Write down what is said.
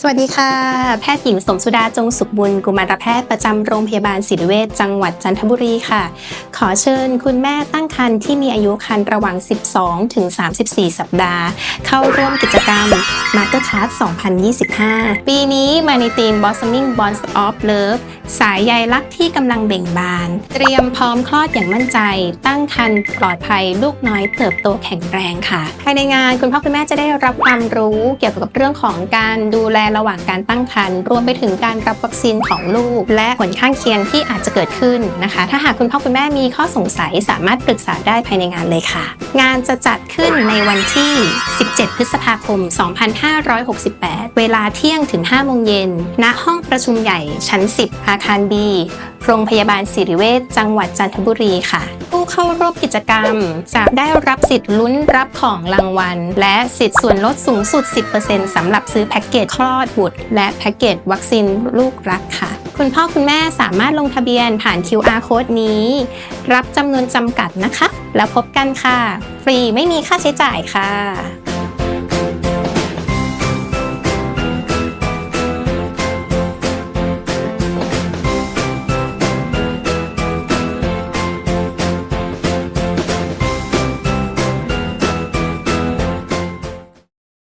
สวัสดีค่ะ แพทย์หญิงสมสุดาจงสุขบุญ กุมารแพทย์ประจำโรงพยาบาลศิริเวชจังหวัดจันทบุรีค่ะ ขอเชิญคุณแม่ตั้งครรภ์ที่มีอายุครรภ์ระหว่าง 12 ถึง 34 สัปดาห์ เข้าร่วมกิจกรรม Master Class 2025 ปีนี้มาในทีม Blossoming Bonds of Love สายใยรักที่กำลังเบ่งบาน เตรียมพร้อมคลอดอย่างมั่นใจ ตั้งครรภ์ปลอดภัยลูกน้อยเติบโตแข็งแรงค่ะ ภายในงานคุณพ่อคุณแม่จะได้รับความรู้เกี่ยวกับเรื่องของการดูแลระหว่างการตั้งครรภ์รวมไปถึงการรับวัคซีนของลูก และผลข้างเคียงที่อาจจะเกิดขึ้นนะคะ ถ้าหากคุณพ่อคุณแม่มีข้อสงสัยสามารถปรึกษาได้ภายในงานเลยค่ะ งานจะจัดขึ้นในวันที่ 17 พฤษภาคม 2568 เวลาเที่ยงถึง5โมงเย็นณห้อง ประชุมใหญ่ชั้น 10 อาคาร B โรงพยาบาลศิริเวชจังหวัดจันทบุรีค่ะ ผู้เข้าร่วมกิจกรรม จะได้รับสิทธิ์ลุ้นรับของรางวัล และสิทธิ์ส่วนลดสูงสุด 10%สำหรับซื้อแพ็กเกจคลอดบุตร และแพ็กเกจวัคซีนลูกรักค่ะ คุณพ่อคุณแม่สามารถลงทะเบียนผ่าน QR code นี้ รับจำนวนจำกัดนะคะ แล้วพบกันค่ะ ฟรีไม่มีค่าใช้จ่ายค่ะ